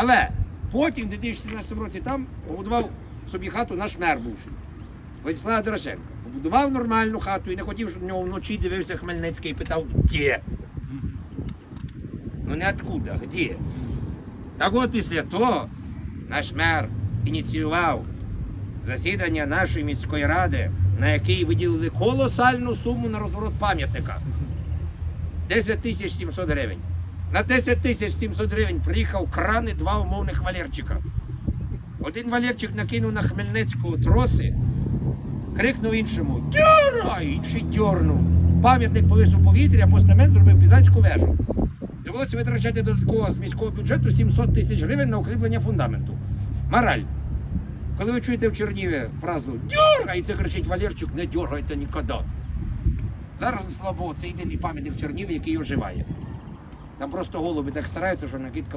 Але потім, в 2017 році, там побудував собі хату наш мер бувший. Владислав Дорошенко. Побудував нормальну хату і не хотів, щоб в нього вночі дивився Хмельницький і питав, де? Ну не откуда, де? Так от після того наш мер ініціював засідання нашої міської ради, на якій виділили колосальну суму на розворот пам'ятника. 10 тисяч 700 гривень. На 10 тисяч 700 гривень приїхав крани два умовних валерчика. Один валерчик накинув на Хмельницького троси, крикнув іншому Дьора! Інший дьорнув. Пам'ятник повис у повітря, постамент зробив Пізанську вежу. Довелося витрачати додатково з міського бюджету 700 тисяч гривень на укріплення фундаменту. Мораль. Коли ви чуєте в Черніві фразу «Дьоргай!» і це кричить Валерчик, не дьоргайте ніколи. Зараз, слава Богу, це єдиний пам'ятник в Чернігові, який оживає. Там просто голуби так стараються, що накидка